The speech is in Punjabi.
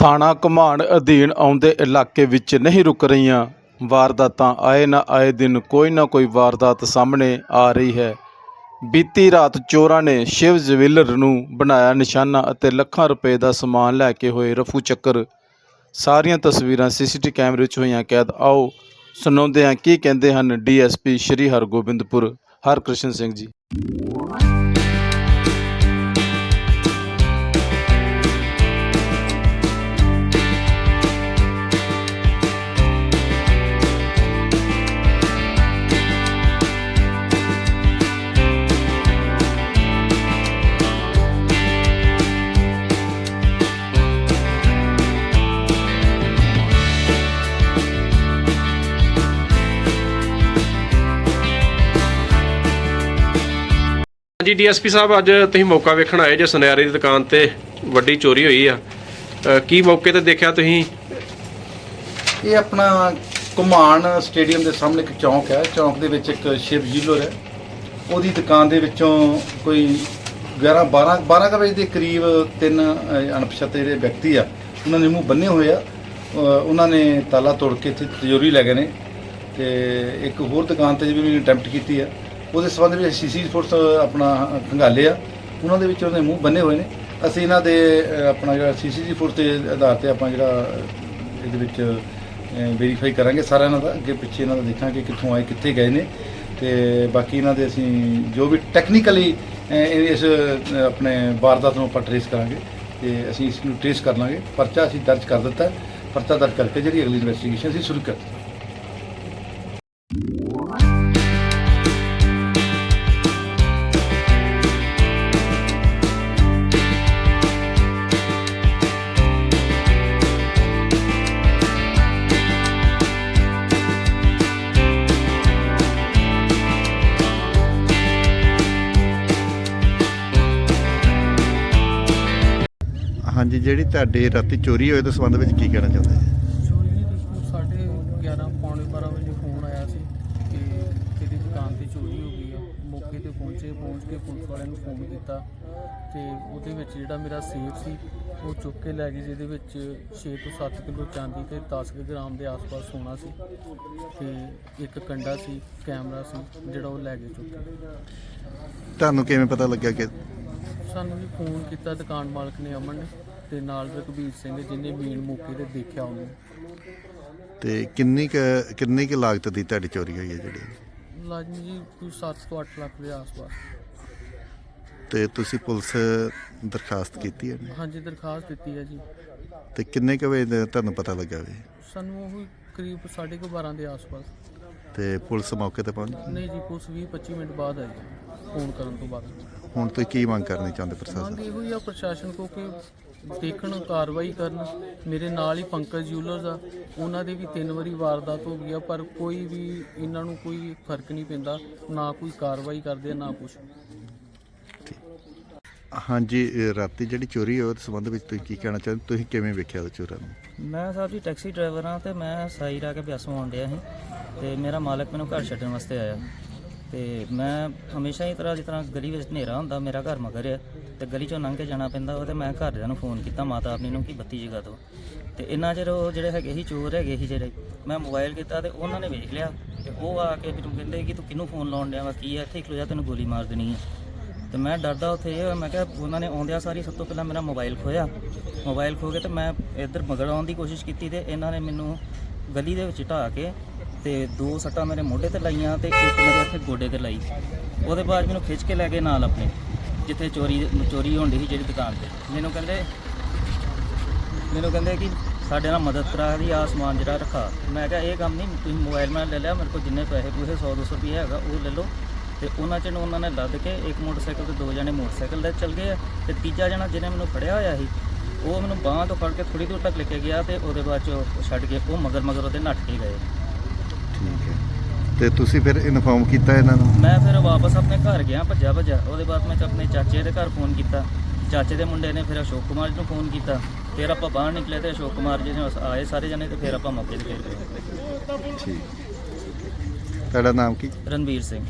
ਥਾਣਾ ਕਮਾਂਡ ਅਧੀਨ ਆਉਂਦੇ ਇਲਾਕੇ ਵਿੱਚ ਨਹੀਂ ਰੁਕ ਰਹੀਆਂ। ਵਾਰਦਾਤਾਂ ਆਏ ਨਾ ਆਏ ਦਿਨ ਕੋਈ ਨਾ ਕੋਈ ਵਾਰਦਾਤ ਸਾਹਮਣੇ ਆ ਰਹੀ ਹੈ। ਬੀਤੀ ਰਾਤ ਚੋਰਾਂ ਨੇ ਸ਼ਿਵ ਜਵੈਲਰ ਨੂੰ ਬਣਾਇਆ ਨਿਸ਼ਾਨਾ ਅਤੇ ਲੱਖਾਂ ਰੁਪਏ ਦਾ ਸਮਾਨ ਲੈ ਕੇ ਹੋਏ ਰਫੂ ਚੱਕਰ। ਸਾਰੀਆਂ ਤਸਵੀਰਾਂ ਸੀਸੀਟੀ ਕੈਮਰੇ 'ਚ ਹੋਈਆਂ। ਕੈਦ, ਆਓ ਸੁਣਾਉਂਦੇ ਹਾਂ ਕੀ ਕਹਿੰਦੇ ਹਨ ਡੀਐਸਪੀ ਸ਼੍ਰੀ ਹਰਗੋਬਿੰਦਪੁਰ। ਹਰਕ੍ਰਿਸ਼ਨ ਸਿੰਘ ਜੀ। ਹਾਂਜੀ ਡੀਐਸਪੀ ਸਾਹਿਬ ਅੱਜ ਤੁਸੀਂ ਮੌਕਾ ਵੇਖਣ ਆਏ ਜੇ ਸੁਨਿਆਰੇ ਦੀ ਦੁਕਾਨ ਤੇ ਵੱਡੀ ਚੋਰੀ ਹੋਈ ਆ। ਅ, ਕੀ ਮੌਕੇ ਤੇ ਦੇਖਿਆ ਤੁਸੀਂ? ਇਹ ਆਪਣਾ ਕੁਮਾਨ ਸਟੇਡੀਅਮ ਦੇ ਸਾਹਮਣੇ ਇੱਕ ਚੌਂਕ ਹੈ। ਚੌਂਕ ਦੇ ਵਿੱਚ ਇੱਕ ਸ਼ਿਵ ਜੀਲਰ ਹੈ। ਉਹਦੀ ਦੁਕਾਨ ਦੇ ਵਿੱਚੋਂ ਕੋਈ 11 12 12 ਕੁ ਵਜੇ ਦੇ ਕਰੀਬ ਤਿੰਨ ਅਹ, ਅਣਪਛਾਤੇ ਜਿਹੜੇ ਵਿਅਕਤੀ ਆ ਉਹਨਾਂ ਨੇ ਮੂੰਹ ਬੰਨੇ ਹੋਏ ਆ। ਅਹ, ਉਹਨਾਂ ਨੇ ਤਾਲਾ ਤੋੜ ਕੇ ਇੱਥੇ ਤਿਜੋਰੀ ਲੈ ਗਏ ਨੇ। ਤੇ ਇੱਕ ਹੋਰ ਦੁਕਾਨ ਤੇ ਵੀ ਅਟੈਂਪਟ ਕੀਤੀ ਆ। ਉਹਦੇ ਸੰਬੰਧ ਵਿੱਚ ਸੀਸੀ ਫੋਰਸ ਆਪਣਾ ਖੰਗਾਲੇ ਆ। ਉਹਨਾਂ ਦੇ ਵਿੱਚ ਉਹਨੇ ਮੂੰਹ ਬੰਨੇ ਹੋਏ ਨੇ। ਅਸੀਂ ਇਹਨਾਂ ਦੇ ਆਪਣਾ ਜਿਹੜਾ ਸੀਸੀ ਫੋਰਸ ਦੇ ਆਧਾਰ ਤੇ ਆਪਾਂ ਜਿਹੜਾ ਇਹਦੇ ਵਿੱਚ ਵੈਰੀਫਾਈ ਕਰਾਂਗੇ ਸਾਰਾ ਇਹਨਾਂ ਦਾ। ਅੱਗੇ ਪਿੱਛੇ ਇਹਨਾਂ ਦਾ ਦੇਖਾਂਗੇ ਕਿੱਥੋਂ ਆਏ, ਕਿੱਥੇ ਗਏ ਨੇ। ਤੇ ਬਾਕੀ ਇਹਨਾਂ ਦੇ ਅਸੀਂ ਜੋ ਵੀ ਟੈਕਨੀਕਲੀ ਇਸ ਆਪਣੇ ਵਾਰਦਾਤ ਨੂੰ ਆਪਾਂ ਟ੍ਰੇਸ ਕਰਾਂਗੇ। ਤੇ ਅਸੀਂ ਇਸ ਨੂੰ ਟ੍ਰੇਸ ਕਰ ਲਾਂਗੇ। ਪਰਚਾ ਅਸੀਂ ਦਰਜ ਕਰ ਦਿੱਤਾ। ਪਰਚਾ ਦਰਜ ਕਰਕੇ ਜਿਹੜੀ ਅਗਲੀ ਇਨਵੈਸਟੀਗੇਸ਼ਨ ਅਸੀਂ ਸ਼ੁਰੂ ਕਰ ਦਿੱਤੀ। ਹਾਂਜੀ ਜਿਹੜੀ ਤੁਹਾਡੇ ਰਾਤੀ ਚੋਰੀ ਹੋਏ ਦੇ ਸੰਬੰਧ ਵਿੱਚ ਕੀ ਕਹਿਣਾ ਚਾਹੁੰਦੇ ਜੀ? ਚੋਰੀ ਦੀ ਦੇਖੋ ਸਾਢੇ 11 ਪੌਣੇ 12 ਵਜੇ ਫੋਨ ਆਇਆ ਸੀ ਕਿ ਤੇਰੀ ਦੁਕਾਨ ਤੇ ਚੋਰੀ ਹੋ ਗਈ ਆ। ਮੌਕੇ ਤੇ ਪਹੁੰਚੇ ਪਹੁੰਚ ਕੇ ਪੁਲਿਸ ਵਾਲਿਆਂ ਨੂੰ ਫੋਨ ਕੀਤਾ ਤੇ ਉਹਦੇ ਵਿੱਚ ਜਿਹੜਾ ਮੇਰਾ ਸੇਫ ਸੀ ਉਹ ਚੁੱਕ ਕੇ ਲੈ ਗਏ ਜਿਹਦੇ ਵਿੱਚ 6 ਤੋਂ 7 ਕਿਲੋ ਚਾਂਦੀ ਤੇ 10 ਕੁ ਗ੍ਰਾਮ ਦੇ ਆਸ-ਪਾਸ ਸੋਨਾ ਸੀ ਤੇ ਇੱਕ ਕੰਡਾ ਸੀ ਕੈਮਰਾ ਸੀ ਜਿਹੜਾ ਉਹ ਲੈ ਗਏ ਚੁੱਕ ਕੇ। ਤੁਹਾਨੂੰ ਕਿਵੇਂ ਪਤਾ ਲੱਗਿਆ ਕਿ ਸਾਨੂੰ ਵੀ ਫੋਨ ਕੀਤਾ ਦੁਕਾਨ ਮਾਲਕ ਨੇ ਅਮਨ ਨੇ। ਤੇ ਨਾਲ ਰਘਬੀਰ ਸਿੰਘ ਜਿਹਨੇ ਮੇਨ ਮੌਕੇ ਤੇ ਦੇਖਿਆ ਉਹਨੂੰ। ਤੇ ਕਿੰਨੀ ਕੁ ਕਿੰਨੀ ਕੁ ਲਾਗਤ ਦੀ ਤੁਹਾਡੀ ਚੋਰੀ ਹੋਈ ਹੈ ਜਿਹੜੀ? ਲਾਜ਼ਮੀ ਜੀ ਕੋਈ 7 ਤੋਂ 8 ਲੱਖ ਦੇ ਆਸ-ਪਾਸ। ਤੇ ਤੁਸੀਂ ਪੁਲਿਸ ਦਰਖਾਸਤ ਕੀਤੀ ਹੈ? ਜੀ? ਹਾਂਜੀ ਦਰਖਾਸਤ ਦਿੱਤੀ ਹੈ ਜੀ। ਤੇ ਕਿੰਨੇ ਕੁ ਵਜੇ ਦਾ ਤੁਹਾਨੂੰ ਪਤਾ ਲੱਗਾ ਵੀ? ਸਾਨੂੰ ਉਹ ਕਰੀਬ 12:30 ਦੇ ਆਸ-ਪਾਸ। ਤੇ ਪੁਲਿਸ ਮੌਕੇ ਤੇ ਪਹੁੰਚ ਨਹੀਂ ਜੀ ਕੁਛ 20-25 ਮਿੰਟ ਬਾਅਦ ਆਈ ਫੋਨ ਕਰਨ ਤੋਂ ਬਾਅਦ। ਹੁਣ ਤੁਸੀਂ ਕੀ ਮੰਗ ਕਰਨੀ ਚਾਹੁੰਦੇ ਪ੍ਰਸ਼ਾਸਨ? ਮੰਗ ਇਹੋ ਹੀ ਆ ਪ੍ਰਸ਼ਾਸਨ ਕੋ ਕਿ ਦੇਖਣ ਕਾਰਵਾਈ ਕਰਨ। ਮੇਰੇ ਨਾਲ ਹੀ ਪੰਕਜ ਜੂਲਰਸ ਆ। ਉਹਨਾਂ ਦੇ ਵੀ ਤਿੰਨ ਵਾਰੀ ਵਾਰਦਾਤ ਹੋ ਗਈ ਆ ਪਰ ਕੋਈ ਵੀ ਇਹਨਾਂ ਨੂੰ ਕੋਈ ਫ਼ਰਕ ਨਹੀਂ ਪੈਂਦਾ। ਨਾ ਕੋਈ ਕਾਰਵਾਈ ਕਰਦੇ ਆ ਨਾ ਕੁਛ। ਹਾਂਜੀ ਇਹ ਰਾਤੀ ਜਿਹੜੀ ਚੋਰੀ ਹੋਈ ਉਹਦੇ ਸੰਬੰਧ ਵਿੱਚ ਤੁਸੀਂ ਕੀ ਕਹਿਣਾ ਚਾਹੁੰਦੇ? ਤੁਸੀਂ ਕਿਵੇਂ ਵੇਖਿਆ ਉਹ ਚੋਰਾਂ ਨੂੰ? ਮੈਂ ਸਾਹਿਬ ਜੀ ਟੈਕਸੀ ਡਰਾਈਵਰ ਹਾਂ ਤੇ ਮੈਂ ਸਾਈ ਰਾ ਕੇ ਬਿਆਸੋਂ ਆਉਣ ਡਿਆ ਸੀ। ਤੇ ਮੇਰਾ ਮਾਲਕ ਮੈਨੂੰ ਘਰ ਛੱਡਣ ਵਾਸਤੇ ਆਇਆ। ਤੇ ਮੈਂ ਹਮੇਸ਼ਾ ਹੀ ਤਰ੍ਹਾਂ ਜਿਸ ਤਰ੍ਹਾਂ ਗਲੀ ਵਿੱਚ ਹਨੇਰਾ ਹੁੰਦਾ ਮੇਰਾ ਘਰ ਮਗਰ ਆ ਤੇ ਗਲੀ ਚੋਂ ਲੰਘ ਕੇ ਜਾਣਾ ਪੈਂਦਾ ਉਹ ਤੇ ਮੈਂ ਘਰਦਿਆਂ ਨੂੰ ਫੋਨ ਕੀਤਾ ਮਾਤਾ ਆਪਣੀ ਨੂੰ ਕਿ ਬੱਤੀ ਜਗਾ ਦਿਓ। ਤੇ ਇੰਨਾ ਚਿਰ ਉਹ ਜਿਹੜੇ ਹੈਗੇ ਸੀ ਚੋਰ ਹੈਗੇ ਸੀ ਜਿਹੜੇ ਮੈਂ ਮੋਬਾਈਲ ਕੀਤਾ ਤੇ ਉਹਨਾਂ ਨੇ ਵੇਖ ਲਿਆ ਤੇ ਉਹ ਆ ਕੇ ਮੈਨੂੰ ਕਹਿੰਦੇ ਕਿ ਤੂੰ ਕਿਹਨੂੰ ਫੋਨ ਲਾਉਣ ਡਿਆ ਵਾ ਕੀ ਹੈ ਇੱਥੇ ਖਲੋ ਜਾ ਤੈਨੂੰ ਗੋਲੀ ਮਾਰ ਦੇਣੀ ਹੈ ਤੇ ਮੈਂ ਡਰਦਾ ਉੱਥੇ ਇਹ ਹੋਇਆ, ਮੈਂ ਕਿਹਾ ਉਹਨਾਂ ਨੇ ਆਉਂਦਿਆਂ ਸਾਰੀ ਸਭ ਤੋਂ ਪਹਿਲਾਂ ਮੇਰਾ ਮੋਬਾਈਲ ਖੋਇਆ ਮੋਬਾਈਲ ਖੋ ਕੇ ਤੇ ਮੈਂ ਇੱਧਰ ਮਗਰ ਆਉਣ ਦੀ ਕੋਸ਼ਿਸ਼ ਕੀਤੀ ਤੇ ਇਹਨਾਂ ਨੇ ਮੈਨੂੰ ਗਲੀ ਦੇ ਵਿੱਚ ਢਾਹ ਕੇ ਤੇ ਦੋ ਸੱਟਾਂ ਮੇਰੇ ਮੋਢੇ ਤੇ ਲਾਈਆਂ ਤੇ ਇੱਕ ਮੇਰੇ ਇੱਥੇ ਗੋਡੇ ਤੇ ਲਾਈ। ਉਹਦੇ ਬਾਅਦ ਮੈਨੂੰ ਖਿੱਚ ਕੇ ਲੈ ਗਏ ਨਾਲ ਆਪਣੇ, ਜਿੱਥੇ ਚੋਰੀ ਚੋਰੀ ਹੁੰਦੀ ਸੀ ਜਿਹੜੀ ਦੁਕਾਨ ਤੇ। ਮੈਨੂੰ ਕਹਿੰਦੇ ਮੈਨੂੰ ਕਹਿੰਦੇ ਕਿ ਸਾਡੇ ਨਾਲ ਮਦਦ ਕਰਾ ਦੀ ਆ ਸਮਾਨ ਜਿਹੜਾ ਰੱਖਾ। ਮੈਂ ਕਿਹਾ, ਇਹ ਕੰਮ ਨਹੀਂ, ਤੁਸੀਂ ਮੋਬਾਈਲ ਮੈਂ ਲੈ ਲਿਆ, ਮੇਰੇ ਕੋਲ ਜਿੰਨੇ ਪੈਸੇ ਪੂਸੇ 100 200 ਰੁਪਏ ਹੈਗਾ, ਉਹ ਲੈ ਲਓ। ਤੇ ਉਹਨਾਂ ਚ ਨੂੰ ਉਹਨਾਂ ਨੇ ਲੱਦ ਕੇ ਇੱਕ ਮੋਟਰਸਾਈਕਲ ਤੇ ਦੋ ਜਣੇ ਮੋਟਰਸਾਈਕਲ ਤੇ ਚੱਲ ਗਏ ਆ। ਤੇ ਤੀਜਾ ਜਣਾ ਜਿਹਨੇ ਮੈਨੂੰ ਫੜਿਆ ਹੋਇਆ ਸੀ, ਉਹ ਮੈਨੂੰ ਬਾਹਾਂ ਤੋਂ ਫੜ ਕੇ ਥੋੜੀ ਦੂਰ ਤੱਕ ਲੈ ਕੇ ਗਿਆ ਤੇ ਉਹਦੇ ਬਾਅਦ ਚ ਛੱਡ ਕੇ, ਉਹ ਮਗਰ ਮਗਰ ਉਹਦੇ ਨੱਠ ਕੇ ਗਏ। ਤੇ ਤੁਸੀਂ ਫਿਰ ਇਨਫੋਰਮ ਕੀਤਾ ਇਹਨਾਂ ਨੂੰ? ਮੈਂ ਫਿਰ ਵਾਪਸ ਆਪਣੇ ਘਰ ਗਿਆ ਭੱਜਾ ਭੱਜਾ ਉਹਦੇ ਬਾਅਦ ਮੈਂ ਆਪਣੇ ਚਾਚੇ ਦੇ ਘਰ ਫੋਨ ਕੀਤਾ। ਚਾਚੇ ਦੇ ਮੁੰਡੇ ਨੇ ਫਿਰ ਅਸ਼ੋਕ ਕੁਮਾਰ ਜੀ ਨੂੰ ਫੋਨ ਕੀਤਾ। ਫਿਰ ਆਪਾਂ ਬਾਹਰ ਨਿਕਲੇ ਤੇ ਅਸ਼ੋਕ ਕੁਮਾਰ ਜੀ ਨੇ ਆਏ ਸਾਰੇ ਜਣੇ ਤੇ ਫਿਰ ਆਪਾਂ ਮੌਕੇ ਤੇ ਗਏ। ਠੀਕ। ਤੁਹਾਡਾ ਨਾਮ ਕੀ? ਰਣਵੀਰ ਸਿੰਘ।